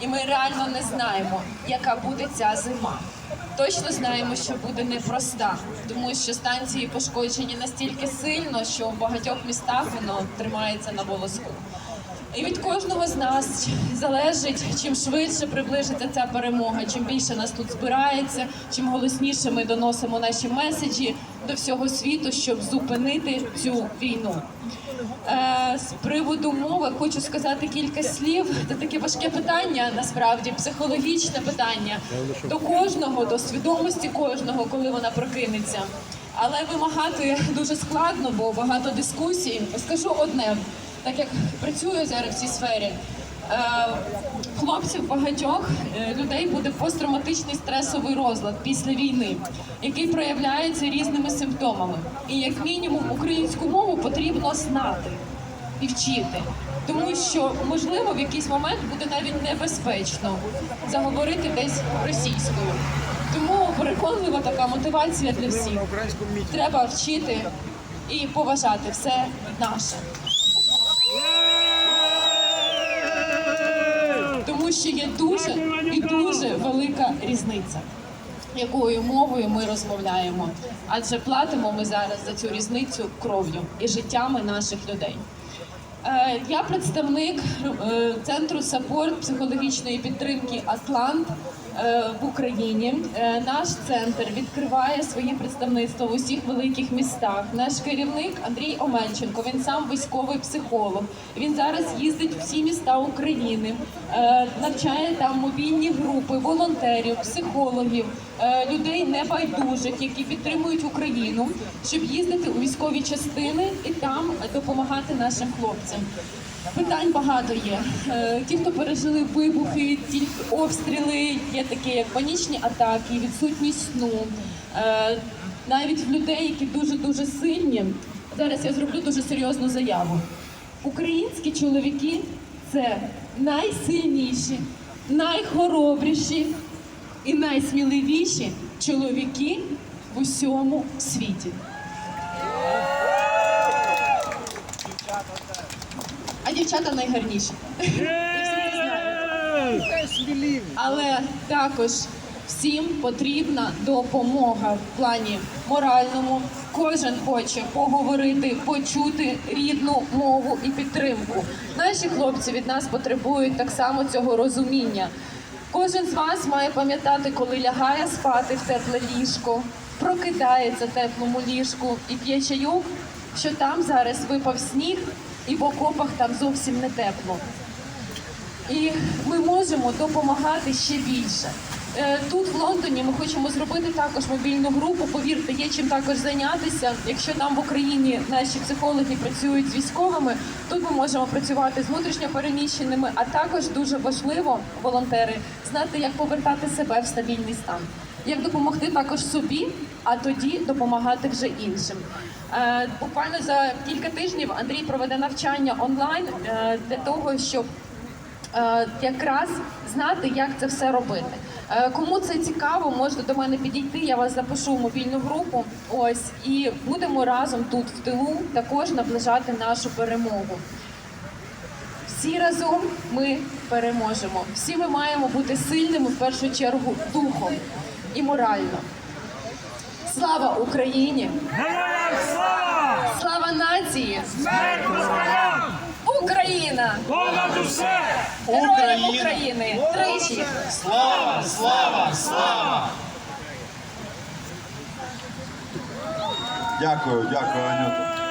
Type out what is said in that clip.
І ми реально не знаємо, яка буде ця зима. Точно знаємо, що буде непроста, тому що станції пошкоджені настільки сильно, що в багатьох містах воно тримається на волоску. І від кожного з нас залежить, чим швидше приближиться ця перемога, чим більше нас тут збирається, чим голосніше ми доносимо наші меседжі до всього світу, щоб зупинити цю війну. Е, з приводу мови хочу сказати кілька слів. Це таке важке питання, насправді психологічне питання до кожного, до свідомості кожного, коли вона прокинеться. Але вимагати дуже складно, бо багато дискусій. Скажу одне, так як працюю зараз в цій сфері. Е, Хлопців багатьох е, людей буде посттравматичний стресовий розлад після війни, який проявляється різними симптомами. І як мінімум українську мову потрібно знати і вчити, тому що можливо в якийсь момент буде навіть небезпечно заговорити десь російською. Тому переконлива така мотивація для всіх. Треба вчити і поважати все наше. Тому що є дуже і дуже велика різниця, якою мовою ми розмовляємо. Адже платимо ми зараз за цю різницю кров'ю і життями наших людей. Е, Я представник е, центру саппорт психологічної підтримки Атлант в Україні. Е, Наш центр відкриває своє представництво в усіх великих містах. Наш керівник Андрій Омельченко. Він сам військовий психолог. Він зараз їздить в всі міста України, е, навчає там мобільні групи, волонтерів, психологів, е, людей небайдужих, які підтримують Україну, щоб їздити у військові частини і там допомагати нашим хлопцям. Питань багато є. Е, Ті, хто пережили вибухи, ті обстріли, є такі як панічні атаки, відсутність сну. Е, Навіть в людей, які дуже дуже сильні. Зараз я зроблю дуже серйозну заяву. Українські чоловіки це найсильніші, найхоробріші і найсміливіші чоловіки в усьому світі. А дівчата найгарніші. Але також всім потрібна допомога в плані моральному. Кожен хоче поговорити, почути рідну мову і підтримку. Наші хлопці від нас потребують так само цього розуміння. Кожен з вас має пам'ятати, коли лягає спати в тепле ліжко, прокидається в теплому ліжку і п'є чайок, що там зараз випав сніг, і в окопах там зовсім не тепло. І ми можемо допомагати ще більше. Е, Тут в Лондоні ми хочемо зробити також мобільну групу. Повірте, є чим також зайнятися. Якщо там в Україні наші психологи працюють з військовими, тут ми можемо працювати з внутрішньо переміщеними, а також дуже важливо, волонтери, знати, як повертати себе в стабільний стан, як допомогти також собі, а тоді допомагати вже іншим. Е, Буквально за кілька тижнів Андрій проведе навчання онлайн е, для того, щоб якраз знати, як це все робити. Е, Кому це цікаво, можете до мене підійти. Я вас запишу в мобільну групу. Ось і будемо разом тут в тилу також наближати нашу перемогу. Всі разом ми переможемо. Всі ми маємо бути сильними в першу чергу духом і морально. Слава Україні! Героям слава! Слава нації! Смерть! Україна! Понад усе! Героям України! Тричі! Слава, слава, слава! Дякую, дякую, Анюта.